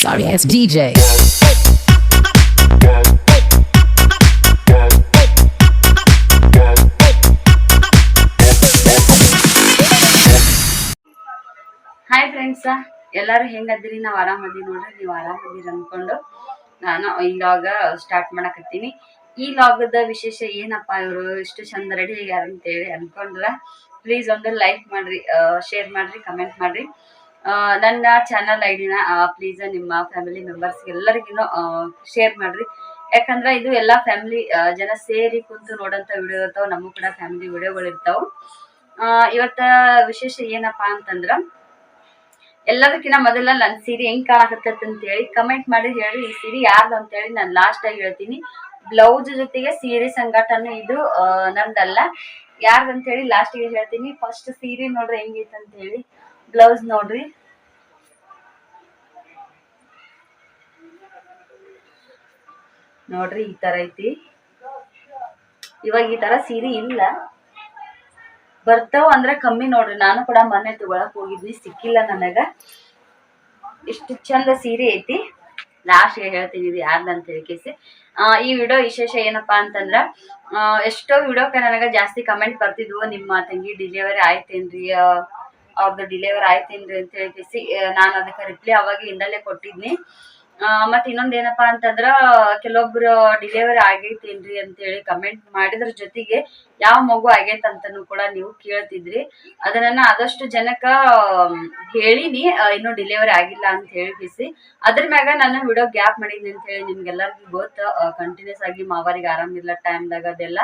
Sorry ass DJ. Hi friends ಎಲ್ಲರೂ ಹೆಂಗದಿರಿ ನಾವು ಆರಾಮದಿ ನೋಡ್ರಿ, ನೀವು ಆರಾಮದಿರಿ ಅನ್ಕೊಂಡು ನಾನು ಈ ಲಾಗ ಸ್ಟಾರ್ಟ್ ಮಾಡಕತ್ತೀನಿ. ಈ ಲಾಗದ ವಿಶೇಷ ಏನಪ್ಪಾ ಇವರು? ಇಷ್ಟು ಚಂದ ರೆಡಿ ಆಗ್ಯಾರ ಅಂತೇಳಿ ಅನ್ಕೊಂಡ್ರ ಪ್ಲೀಸ್ ಒಂದು ಲೈಕ್ ಮಾಡ್ರಿ ಶೇರ್ ಮಾಡ್ರಿ ಕಮೆಂಟ್ ಮಾಡ್ರಿ. ನನ್ನ ಚಾನಲ್ ಐಡಿನ ಪ್ಲೀಸ್ ನಿಮ್ಮ ಫ್ಯಾಮಿಲಿ ಮೆಂಬರ್ಸ್ ಎಲ್ಲರಿಗೂ ಶೇರ್ ಮಾಡ್ರಿ. ಯಾಕಂದ್ರೆ ಇದು ಎಲ್ಲಾ ಫ್ಯಾಮಿಲಿ ಜನ ಸೇರಿ ಕುಂತು ನೋಡಂತ ವಿಡಿಯೋ ಇರ್ತಾವ, ನಮಗೂ ಕೂಡ ಫ್ಯಾಮಿಲಿ ವಿಡಿಯೋಗಳು ಇರ್ತಾವ. ಇವತ್ತ ವಿಶೇಷ ಏನಪ್ಪಾ ಅಂತಂದ್ರ ಎಲ್ಲದಕ್ಕಿಂತ ಮೊದಲ ನನ್ ಸೀರೆ ಹೆಂಗ್ ಕಾಣಕತ್ತೈತೆ ಅಂತ ಹೇಳಿ ಕಮೆಂಟ್ ಮಾಡಿ ಹೇಳಿ, ಈ ಸೀರೆ ಯಾರ್ದು ಅಂತ ಹೇಳಿ ನಾನು ಲಾಸ್ಟ್ ಆಗಿ ಹೇಳ್ತೀನಿ. ಬ್ಲೌಸ್ ಜೊತೆಗೆ ಸೀರೆ ಸಂಘಟನೆ ಇದು ನಂದಲ್ಲ ಯಾರ್ದು ಅಂತ ಹೇಳಿ ಲಾಸ್ಟ್ಗೆ ಹೇಳ್ತೀನಿ. ಫಸ್ಟ್ ಸೀರೆ ನೋಡ್ರಿ ಹೆಂಗೈತೆ ಅಂತ ಹೇಳಿ. ಬ್ಲೌಸ್ ನೋಡ್ರಿ. ನೋಡ್ರಿ ಈ ತರ ಐತಿ. ಇವಾಗ ಈ ತರ ಸೀರೆ ಇಲ್ಲ. ಬರ್ತಾವ ಅಂದ್ರೆ ಕಮ್ಮಿ ನೋಡ್ರಿ. ನಾನು ಕೂಡ ಮೊನ್ನೆ ತಗೊಳಕ್ ಹೋಗಿದ್ವಿ ಸಿಕ್ಕಿಲ್ಲ ನನಗ. ಇಷ್ಟು ಚಂದ ಸೀರೆ ಐತಿ. ಲಾಸ್ಟ್ಗೆ ಹೇಳ್ತೀನಿ ಇದು ಯಾರ್ದು ಅಂತ ಹೇಳಿಕೇಸಿ ಆ, ಈ ವಿಡಿಯೋ ವಿಶೇಷ ಏನಪ್ಪಾ ಅಂತಂದ್ರ ಎಷ್ಟೋ ವಿಡಿಯೋಕ್ಕೆ ನನಗ ಜಾಸ್ತಿ ಕಮೆಂಟ್ ಬರ್ತಿದ್ವು. ನಿಮ್ಮ ತಂಗಿ ಡಿಲಿವರಿ ಆಯ್ತೇನ್ರಿ ಅವ್ರದ್ದು ಡಿಲೆವರ್ ಆಯ್ತೇನ್ರಿ ಅಂತ ಹೇಳಿ ನಾನು ಅದಕ್ಕೆ ರಿಪ್ಲೈ ಅವಾಗ ಇಂದಲೇ ಕೊಟ್ಟಿದ್ನಿ. ಆ, ಮತ್ತ್ ಇನ್ನೊಂದ್ ಏನಪ್ಪಾ ಅಂತಂದ್ರ ಕೆಲವೊಬ್ರು ಡಿಲಿವರಿ ಆಗೈತೇನ್ರಿ ಅಂತೇಳಿ ಕಮೆಂಟ್ ಮಾಡಿದ್ರ ಜೊತೆಗೆ ಯಾವ ಮಗು ಆಗೈತ್ ಅಂತಾನು ಕೂಡ ನೀವು ಕೇಳ್ತಿದ್ರಿ. ಅದನ್ನ ಆದಷ್ಟು ಜನಕ್ಕ ಹೇಳಿನಿ. ಇನ್ನು ಇನ್ನೂ ಡಿಲಿವರಿ ಆಗಿಲ್ಲ ಅಂತ ಹೇಳಿಸಿ ಅದ್ರ ಮ್ಯಾಗ ನಾನು ವಿಡಿಯೋ ಗ್ಯಾಪ್ ಮಾಡಿದ್ನಿ ಅಂತ ಹೇಳಿ ನಿಮ್ಗೆಲ್ಲರಿಗೂ ಗೊತ್ತ. ಕಂಟಿನ್ಯೂಸ್ ಆಗಿ ಮಾವರಿಗೆ ಟೈಮ್ ಟೈಮ್ದಾಗ ಅದೆಲ್ಲ.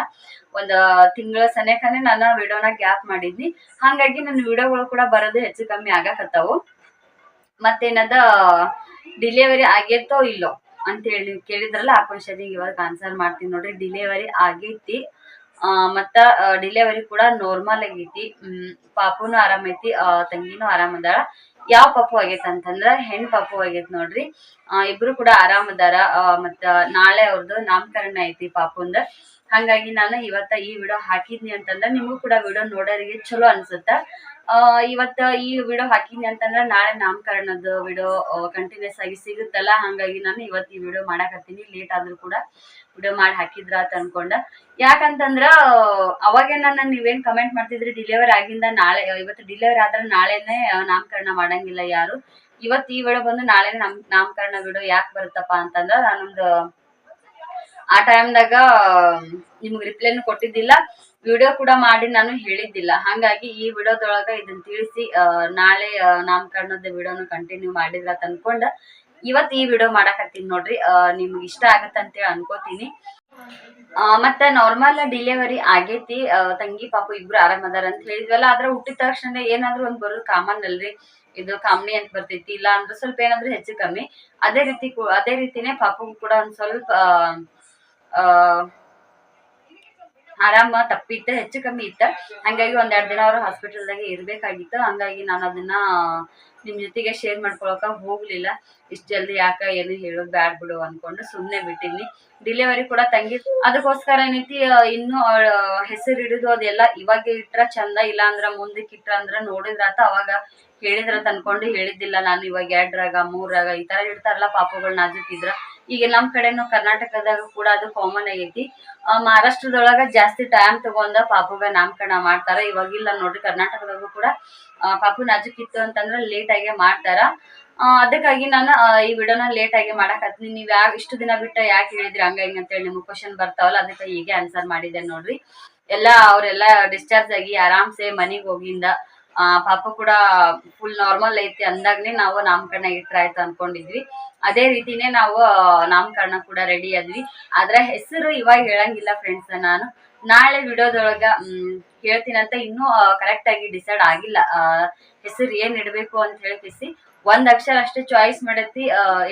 ಒಂದ್ ತಿಂಗಳ ಸನೇಕನೆ ನಾನು ವಿಡಿಯೋನ ಗ್ಯಾಪ್ ಮಾಡಿದ್ನಿ. ಹಂಗಾಗಿ ನನ್ನ ವಿಡಿಯೋಗಳು ಕೂಡ ಬರೋದು ಹೆಚ್ಚು ಕಮ್ಮಿ ಆಗಕತ್ತಾವು. ಮತ್ತೇನದ ಡಿಲಿವರಿ ಆಗೈತೋ ಇಲ್ಲೋ ಅಂತ ಹೇಳಿ ಕೇಳಿದ್ರಲ್ಲ, ಆ ಕ್ವಶನಿಗೆ ಇವಾಗ ಆನ್ಸರ್ ಮಾಡ್ತೀನಿ ನೋಡ್ರಿ. ಡಿಲಿವರಿ ಆಗೈತಿ. ಮತ್ತ ಡಿಲಿವರಿ ಕೂಡ ನಾರ್ಮಲ್ ಆಗೈತಿ. ಪಾಪುನು ಆರಾಮೈತಿ ತಂಗಿನೂ ತಂಗಿನೂ ಆರಾಮದಾಳ ಯಾವ ಪಾಪು ಆಗೈತೆ ಅಂತಂದ್ರ ಹೆಣ್ ಪಾಪು ಆಗೈತಿ ನೋಡ್ರಿ. ಇಬ್ರು ಕೂಡ ಆರಾಮ್ ಅದಾರ. ಮತ್ತ ನಾಳೆ ಅವ್ರದ್ದು ನಾಮಕರಣ ಐತಿ ಪಾಪುಂದ. ಹಂಗಾಗಿ ನಾನು ಇವತ್ತ ಈ ವಿಡಿಯೋ ಹಾಕಿದ್ನಿ ಅಂತಂದ್ರೆ ನಿಮಗೂ ಕೂಡ ವಿಡಿಯೋ ನೋಡೋರಿಗೆ ಚಲೋ ಅನ್ಸುತ್ತ. ಇವತ್ತ ಈ ವಿಡಿಯೋ ಹಾಕಿದ್ನಿ ಅಂತಂದ್ರೆ ನಾಳೆ ನಾಮಕರಣದ ವಿಡಿಯೋ ಕಂಟಿನ್ಯೂಸ್ ಆಗಿ ಸಿಗುತ್ತಲ್ಲ, ಹಂಗಾಗಿ ನಾನು ಇವತ್ತು ಈ ವಿಡಿಯೋ ಮಾಡಾಕತ್ತೀನಿ. ಲೇಟ್ ಆದ್ರೂ ಕೂಡ ವಿಡಿಯೋ ಮಾಡಿ ಹಾಕಿದ್ರ ಅಂತ ಅನ್ಕೊಂಡ. ಯಾಕಂತಂದ್ರ ಅವಾಗೇ ನಾನು ನೀವೇನ್ ಕಮೆಂಟ್ ಮಾಡ್ತಿದ್ರಿ ಡಿಲಿವರಿ ಆಗಿಂದ ನಾಳೆ, ಇವತ್ತು ಡಿಲಿವರಿ ಆದ್ರೆ ನಾಳೆನೆ ನಾಮಕರಣ ಮಾಡಂಗಿಲ್ಲ ಯಾರು. ಇವತ್ತು ಈ ವಿಡಿಯೋ ಬಂದು ನಾಳೆ ನಮ್, ನಾಮಕರಣ ವಿಡಿಯೋ ಯಾಕೆ ಬರುತ್ತಪ್ಪ ಅಂತಂದ್ರ, ನಾನೊಂದು ಆ ಟೈಮ್ದಾಗ ನಿಮ್ಗೆ ರಿಪ್ಲೈನು ಕೊಟ್ಟಿದ್ದಿಲ್ಲ. ವಿಡಿಯೋ ಕೂಡ ಮಾಡಿ ನಾನು ಹೇಳಿದ್ದಿಲ್ಲ. ಹಂಗಾಗಿ ಈ ವಿಡಿಯೋದೊಳಗ ಇದನ್ನ ತಿಳಿಸಿ ನಾಳೆ ನಾಮಕರಣದ ವಿಡಿಯೋನ ಕಂಟಿನ್ಯೂ ಮಾಡಿದ್ರ ಅಂತ ಅನ್ಕೊಂಡ ಇವತ್ ಈ ವಿಡಿಯೋ ಮಾಡಾಕತ್ತೀನಿ ನೋಡ್ರಿ. ನಿಮ್ಗೆ ಇಷ್ಟ ಆಗತ್ತ ಅಂತೇಳಿ ಅನ್ಕೋತೀನಿ. ಆ, ಮತ್ತ ನಾರ್ಮಲ್ ಡಿಲಿವರಿ ಆಗೇತಿ. ತಂಗಿ ಪಾಪು ಇಬ್ರು ಆರಾಮದಾರ ಅಂತ ಹೇಳಿದ್ವಲ್ಲ ಆದ್ರೆ ಹುಟ್ಟಿದ ತಕ್ಷಣ ಏನಾದ್ರೂ ಒಂದ್ ಬರೋದು ಕಾಮನ್ ಅಲ್ರಿ. ಇದು ಕಾಮನಿ ಅಂತ ಬರ್ತೈತಿ ಇಲ್ಲ ಅಂದ್ರೆ ಸ್ವಲ್ಪ ಏನಾದ್ರೂ ಹೆಚ್ಚು ಕಮ್ಮಿ. ಅದೇ ರೀತಿ ಅದೇ ರೀತಿನೇ ಪಾಪು ಕೂಡ ಒಂದ್ ಸ್ವಲ್ಪ ಆರಾಮ ತಪ್ಪಿತ್ತ ಹೆಚ್ಚು ಕಮ್ಮಿ ಇತ್ತ ಹಂಗಾಗಿ ಒಂದೆರಡು ದಿನ ಅವರು ಹಾಸ್ಪಿಟಲ್ದಾಗೆ ಇರ್ಬೇಕಾಗಿತ್ತು. ಹಂಗಾಗಿ ನಾನು ಅದನ್ನ ನಿಮ್ ಜೊತೆಗೆ ಶೇರ್ ಮಾಡ್ಕೊಳಕ ಹೋಗ್ಲಿಲ್ಲ. ಇಷ್ಟ ಜಲ್ದಿ ಯಾಕ ಏನು ಹೇಳೋದು ಬ್ಯಾಡ್ ಬಿಡು ಅನ್ಕೊಂಡು ಸುಮ್ನೆ ಬಿಟ್ಟಿನಿ ಡಿಲಿವರಿ ಕೂಡ ತಂಗಿ, ಅದಕ್ಕೋಸ್ಕರ ಏನೈತಿ ಇನ್ನು ಹೆಸರು ಹಿಡಿದು ಅದೆಲ್ಲ ಇವಾಗ ಇಟ್ರ ಚಂದ ಇಲ್ಲ ಅಂದ್ರ ಮುಂದಕ್ಕೆ ಇಟ್ರ ಅಂದ್ರ ನೋಡಿದ್ರಾತ ಅವಾಗ ಹೇಳಿದ್ರತ ಅನ್ಕೊಂಡು ಹೇಳಿದ್ದಿಲ್ಲ ನಾನು. ಇವಾಗ ಎರಡ್ರಾಗ ಮೂರಾಗ ಈ ತರ ಇಡ್ತಾರಲ್ಲ ಪಾಪಗಳು ನಾಜುಕ್ ಇದ್ರ. ಈಗ ನಮ್ ಕಡೆನು ಕರ್ನಾಟಕದಾಗ ಕೂಡ ಅದು ಕಾಮನ್ ಆಗೈತಿ. ಮಹಾರಾಷ್ಟ್ರದೊಳಗ ಜಾಸ್ತಿ ಟೈಮ್ ತಗೊಂಡ ಪಾಪುಗ ನಾಮಕರಣ ಮಾಡ್ತಾರ. ಇವಾಗಿಲ್ಲ ನೋಡ್ರಿ, ಕರ್ನಾಟಕದಾಗೂ ಕೂಡ ಪಾಪು ನಾಜುಕ್ ಅಂತಂದ್ರೆ ಲೇಟ್ ಆಗಿ ಮಾಡ್ತಾರ. ಅದಕ್ಕಾಗಿ ನಾನು ಈ ವಿಡಿಯೋನ ಲೇಟ್ ಆಗಿ ಮಾಡಕತ್ತೀನಿ ನೀವ್ ಯಾವ ಇಷ್ಟು ದಿನ ಬಿಟ್ಟ ಯಾಕೆ ಹೇಳಿದ್ರಿ? ಹಂಗ ಹಿಂಗ ಅಂತೇಳಿ ನಿಮ್ಗೆ ಕ್ವಶನ್ ಬರ್ತಾವಲ್ಲ, ಅದಕ್ಕೆ ಹೀಗೆ ಆನ್ಸರ್ ಮಾಡಿದೆ ನೋಡ್ರಿ. ಎಲ್ಲ ಅವರೆಲ್ಲ ಡಿಸ್ಚಾರ್ಜ್ ಆಗಿ ಆರಾಮ್ಸೆ ಮನೆಗೆ ಹೋಗಿಂದ ಆ, ಪಾಪು ಕೂಡ ಫುಲ್ ನಾರ್ಮಲ್ ಐತಿ ಅಂದಾಗ್ಲೇ ನಾವು ನಾಮಕರಣ ಇಟ್ರ ಆಯ್ತು ಅನ್ಕೊಂಡಿದ್ವಿ. ಅದೇ ರೀತಿನೇ ನಾವು ನಾಮಕರಣ ಕೂಡ ರೆಡಿ ಆದ್ವಿ. ಆದ್ರೆ ಹೆಸರು ಇವಾಗ ಹೇಳಂಗಿಲ್ಲ ಫ್ರೆಂಡ್ಸ್ ನಾನು. ನಾಳೆ ವಿಡಿಯೋದೊಳಗ ಹೇಳ್ತೀನಂತ ಇನ್ನೂ ಕರೆಕ್ಟ್ ಆಗಿ ಡಿಸೈಡ್ ಆಗಿಲ್ಲ. ಹೆಸರು ಏನ್ ಇಡಬೇಕು ಅಂತ ಹೇಳಿಸಿ ಒಂದ್ ಅಕ್ಷರ ಅಷ್ಟೇ ಚಾಯ್ಸ್ ಮಾಡತ್ತಿ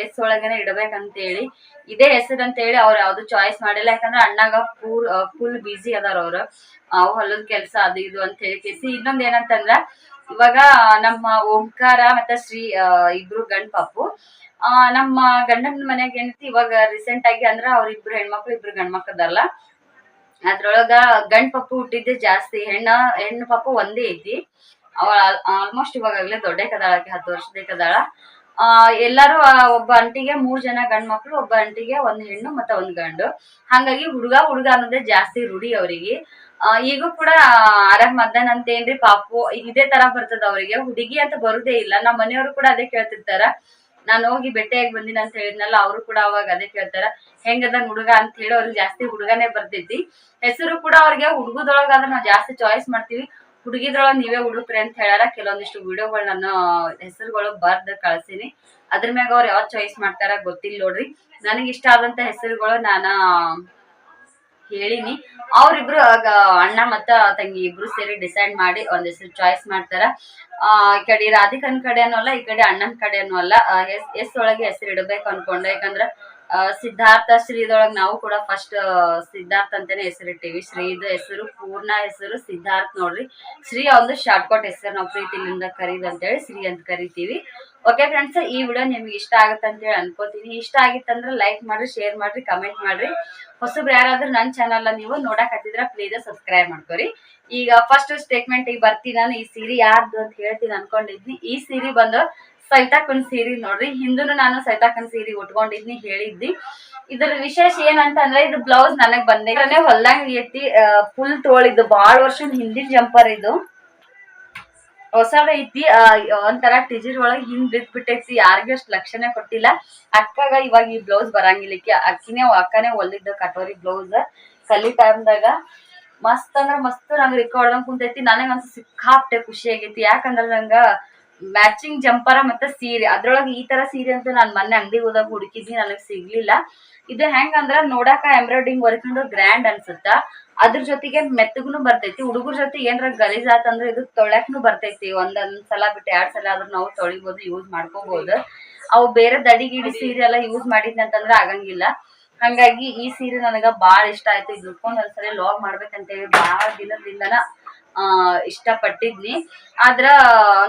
ಎಸ್ ಒಳಗನೆ ಇಡಬೇಕಂತ ಹೇಳಿ ಇದೇ ಹೆಸರು ಅಂತ ಹೇಳಿ ಅವ್ರು ಯಾವ್ದು ಚಾಯ್ಸ್ ಮಾಡಿಲ್ಲ. ಯಾಕಂದ್ರೆ ಅಣ್ಣಾಗ ಪೂರ್ ಫುಲ್ ಬಿಸಿ ಅದಾರ ಅವ್ರು. ಅವ್ ಹೊಲದ ಕೆಲ್ಸ ಅದು ಇದು ಅಂತ ಹೇಳಿ ಕೇಸಿ ಇನ್ನೊಂದ್ ಏನಂತಂದ್ರ, ಇವಾಗ ನಮ್ಮ ಓಂಕಾರ ಮತ್ತೆ ಶ್ರೀ ಇಬ್ರು ಗಂಡ್ ಪಾಪು. ಆ, ನಮ್ಮ ಗಂಡನ ಮನೆಗೆ ಏನೈತಿ, ಇವಾಗ ರೀಸೆಂಟ್ ಆಗಿ ಅಂದ್ರ ಅವ್ರಿಬ್ರು ಹೆಣ್ಮಕ್ಳು ಇಬ್ರು ಗಂಡ್ ಮಕ್ಳು ಅದಾರಲ್ಲ. ಅದ್ರೊಳಗ ಗಂಡ್ ಪಪ್ಪು ಹುಟ್ಟಿದ್ದೆ ಜಾಸ್ತಿ. ಹೆಣ್ಣ, ಹೆಣ್ಣು ಪಾಪು ಒಂದೇ ಐತಿ. ಅವಳ ಆಲ್ಮೋಸ್ಟ್ ಇವಾಗಲೇ ದೊಡ್ಡ ಕದಾಳಕ್ಕೆ ಹತ್ತು ವರ್ಷದ ಕದಾಳ ಆ, ಎಲ್ಲಾರು ಒಬ್ಬ ಅಂಟಿಗೆ ಮೂರ್ ಜನ ಗಂಡ್ ಮಕ್ಳು ಒಬ್ಬ ಅಂಟಿಗೆ ಒಂದ್ ಹೆಣ್ಣು ಮತ್ತೆ ಒಂದ್ ಗಂಡು. ಹಂಗಾಗಿ ಹುಡುಗ ಹುಡುಗ ಅನ್ನೋದೇ ಜಾಸ್ತಿ ರೂಢಿ ಅವರಿಗೆ. ಈಗೂ ಕೂಡ ಅರಗ್ ಮಧ್ಯಾಹ್ನ ಅಂತ ಏನ್ರಿ ಪಾಪು, ಇದೇ ತರ ಬರ್ತದ ಅವರಿಗೆ. ಹುಡುಗಿ ಅಂತ ಬರುದೇ ಇಲ್ಲ. ನಮ್ಮ ಮನೆಯವರು ಕೂಡ ಅದೇ ಕೇಳ್ತಿರ್ತಾರ. ನಾನು ಹೋಗಿ ಬೆಟ್ಟೆಯಾಗಿ ಬಂದಿನ ಅಂತ ಹೇಳಿದ್ನಲ್ಲ, ಅವರು ಕೂಡ ಅವಾಗ ಅದೇ ಕೇಳ್ತಾರ. ಹೆಂಗದ ಹುಡುಗ ಅಂತ ಹೇಳಿ ಅವ್ರಿಗೆ ಜಾಸ್ತಿ ಹುಡುಗನೇ ಬರ್ತೈತಿ ಹೆಸರು ಕೂಡ ಅವ್ರಿಗೆ ಹುಡುಗದೊಳಗಾದ್ರೆ ನಾವು ಜಾಸ್ತಿ ಚಾಯ್ಸ್ ಮಾಡ್ತೀವಿ. ಹುಡುಗಿದ್ರೊಳಗೆ ನೀವೇ ಹುಡುಕ್ರಿ ಅಂತ ಹೇಳ್ಯಾರ. ಕೆಲವೊಂದಿಷ್ಟು ವಿಡಿಯೋಗಳು ನಾನು ಹೆಸರುಗಳು ಬರ್ದು ಕಳ್ಸೀನಿ. ಅದ್ರ ಮ್ಯಾಗ ಅವ್ರು ಯಾವ್ದು ಚಾಯ್ಸ್ ಮಾಡ್ತಾರ ಗೊತ್ತಿಲ್ಲ ನೋಡ್ರಿ. ನನಗೆ ಇಷ್ಟ ಆದಂತ ಹೆಸರುಗಳು ನಾನ ಹೇಳಿನಿ. ಅವ್ರಿಬ್ರು ಆಗ ಅಣ್ಣ ಮತ್ತ ತಂಗಿ ಇಬ್ರು ಸೇರಿ ಡಿಸೈಡ್ ಮಾಡಿ ಒಂದ್ ಹೆಸರು ಚಾಯ್ಸ್ ಮಾಡ್ತಾರ. ಆ, ಈ ಕಡೆ ರಾಧಿಕನ್ ಕಡೆನೂ ಅಲ್ಲ ಈ ಕಡೆ ಅಣ್ಣನ ಕಡೆನೂ ಅಲ್ಲ ಎಸ್ ಎಸ್ ಒಳಗೆ ಹೆಸರು ಇಡಬೇಕು ಅನ್ಕೊಂಡೆ. ಯಾಕಂದ್ರ ಸಿದ್ಧಾರ್ಥ ಶ್ರೀದೊಳಗ್ ನಾವು ಕೂಡ ಫಸ್ಟ್ ಸಿದ್ಧಾರ್ಥ ಅಂತಾನೆ ಹೆಸರಿಟ್ಟಿವಿ. ಶ್ರೀದ ಹೆಸರು, ಪೂರ್ಣ ಹೆಸರು ಸಿದ್ಧಾರ್ಥ ನೋಡ್ರಿ. ಶ್ರೀ ಒಂದು ಶಾರ್ಟ್ಕಟ್ ಹೆಸರು ನಾವು ಪ್ರೀತಿಲಿಂದ ಕರೀದ್ ಅಂತೇಳಿ ಶ್ರೀ ಅಂತ ಕರಿತೀವಿ. ಓಕೆ ಫ್ರೆಂಡ್ಸ್ ಈ ವಿಡಿಯೋ ನಿಮ್ಗೆ ಇಷ್ಟ ಆಗುತ್ತೆ ಅಂತ ಹೇಳಿ ಅನ್ಕೋತೀನಿ. ಇಷ್ಟ ಆಗಿತ್ತಂದ್ರೆ ಲೈಕ್ ಮಾಡ್ರಿ ಶೇರ್ ಮಾಡ್ರಿ ಕಮೆಂಟ್ ಮಾಡ್ರಿ. ಹೊಸಬ್ರು ಯಾರಾದ್ರೂ ನನ್ನ ಚಾನಲ್ ನೀವು ನೋಡಕ್ ಹತ್ತಿದ್ರ ಪ್ಲೀಸ್ ಸಬ್ಸ್ಕ್ರೈಬ್ ಮಾಡ್ಕೊರಿ. ಈಗ ಫಸ್ಟ್ ಸ್ಟೇಟ್ಮೆಂಟ್ ಈಗ ಬರ್ತೀನಿ ನಾನು. ಈ ಸೀರೆ ಯಾರ್ದು ಅಂತ ಹೇಳ್ತೀನಿ ಅನ್ಕೊಂಡಿದ್ನಿ. ಈ ಸೀರೆ ಬಂದು ಸೈತಾಕನ್ ಸೀರೆ ನೋಡ್ರಿ. ಹಿಂದೂನು ನಾನು ಸೈತಾಕನ್ ಸೀರೆ ಉಟ್ಕೊಂಡಿದ್ನಿ ಹೇಳಿದ್ನಿ ಇದ್ರ ವಿಶೇಷ ಏನಂತಂದ್ರೆ ಇದು ಬ್ಲೌಸ್ ನನಗ್ ಬಂದೆ ಹೊಲ್ದಂಗ್ ಐತಿ ಫುಲ್ ತೋಳಿದ್ದು. ಬಾಳ ವರ್ಷ ಹಿಂದಿನ ಜಂಪರ್ ಇದು. ಹೊಸದ ಐತಿ ಒಂಥರ ಟಿಜಿರ್ ಒಳಗ್ ಹಿಂಗ್ ಬಿದ್ ಬಿಟ್ಟೈತಿ ಯಾರಿಗೂ ಅಷ್ಟು ಲಕ್ಷಣ ಕೊಟ್ಟಿಲ್ಲ. ಅಕ್ಕಾಗ ಇವಾಗ ಈ ಬ್ಲೌಸ್ ಬರಂಗಿಲ್ಲಕ್ಕೆ ಅಕ್ಕಿನೇ, ಅಕ್ಕನೇ ಹೊಲಿದ್ದ ಕಟೋರಿ ಬ್ಲೌಸ್. ಕಲಿ ಟೈಮ್ದಾಗ ಮಸ್ತ್ ಅಂದ್ರ ಮಸ್ತ್ ನಂಗೆ ರಿಕಾರ್ಡ್ ಕುಂತೈತಿ. ಕುಂತೈತಿ ನನಗಂತೂ ಸಿಕ್ಕಾಪ್ಟೆ ಖುಷಿ ಆಗೈತಿ. ಯಾಕಂದ್ರ ನಂಗ ಮ್ಯಾಚಿಂಗ್ ಜಂಪರ ಮತ್ತೆ ಸೀರೆ. ಅದ್ರೊಳಗೆ ಈ ತರ ಸೀರೆ ಅಂತ ನಾನ್ ಮೊನ್ನೆ ಅಂಗಡಿಗೆ ಹೋದಾಗ ಹುಡುಕಿದ್ನಿ ನನಗ್ ಸಿಗ್ಲಿಲ್ಲ. ಇದು ಹೆಂಗಂದ್ರ ನೋಡಾಕ ಎಂಬ್ರಾಯ್ಡಿಂಗ್ ವರ್ಕ್ ಗ್ರ್ಯಾಂಡ್ ಅನ್ಸುತ್ತ. ಅದ್ರ ಜೊತೆಗೆ ಮೆತ್ತಗುನು ಬರ್ತೈತಿ. ಹುಡುಗರ ಜೊತೆ ಏನ್ರ ಗಲೀಜ್ ಆತಂದ್ರೆ ಇದು ತೊಳ್ಯಾಕ್ನು ಬರ್ತೈತಿ. ಒಂದೊಂದ್ ಸಲ ಬಿಟ್ಟು ಎರಡ್ ಸಲ ಆದ್ರೂ ನಾವು ತೊಳಿಬಹುದು ಯೂಸ್ ಮಾಡ್ಕೋಬಹುದು ಅವು ಬೇರೆ ದಡಿ ಗಿಡಿ ಸೀರೆ ಎಲ್ಲ ಯೂಸ್ ಮಾಡಿದ್ನಂತಂದ್ರ ಆಗಂಗಿಲ್ಲ. ಹಂಗಾಗಿ ಈ ಸೀರೆ ನನಗ ಬಾಳ ಇಷ್ಟ ಆಯ್ತು. ಇದು ಉಟ್ಕೊಂಡ್ ಒಂದ್ಸರಿ ಲಾಗ್ ಮಾಡ್ಬೇಕಂತೇಳಿ ಬಾಳ ದಿನದಿಂದನ ಆ, ಇಷ್ಟಪಟ್ಟಿದ್ನಿ. ಆದ್ರ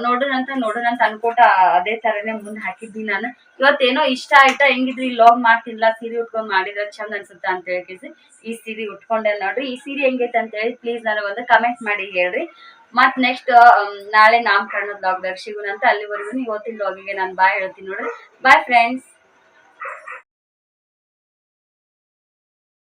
ನೋಡೋಣಂತ ನೋಡೋಣಂತ ಅನ್ಕೋಟ ಅದೇ ತರನೇ ಮುಂದ್ ಹಾಕಿದ್ನಿ ನಾನು. ಇವತ್ತೇನೋ ಇಷ್ಟ ಆಯ್ತಾ, ಹೆಂಗಿದ್ರಿ ಲಾಗ್ ಮಾಡ್ತಿಲ್ಲ ಸೀರೆ ಉಟ್ಕೊಂಡ್ ಮಾಡಿದ್ರ ಚಂದ ಅನ್ಸುತ್ತ ಅಂತ ಹೇಳಿ ಈ ಸೀರೆ ಉಟ್ಕೊಂಡೆ ನೋಡ್ರಿ. ಈ ಸೀರೆ ಹೆಂಗೈತೆ ಅಂತ ಹೇಳಿ ಪ್ಲೀಸ್ ಒಂದು ಕಮೆಂಟ್ ಮಾಡಿ ಹೇಳ್ರಿ. ಮತ್ ನೆಕ್ಸ್ಟ್ ನಾಳೆ ನಾಮಕರಣದ ಲಾಗ್ ದರ್ಶಿಗುನಂತ ಅಲ್ಲಿವರೆಗೂ ಇವತ್ತಿನ ಲಾಗಿಗೆ ನಾನು ಬಾಯ್ ಹೇಳ್ತೀನಿ ನೋಡ್ರಿ. Bye friends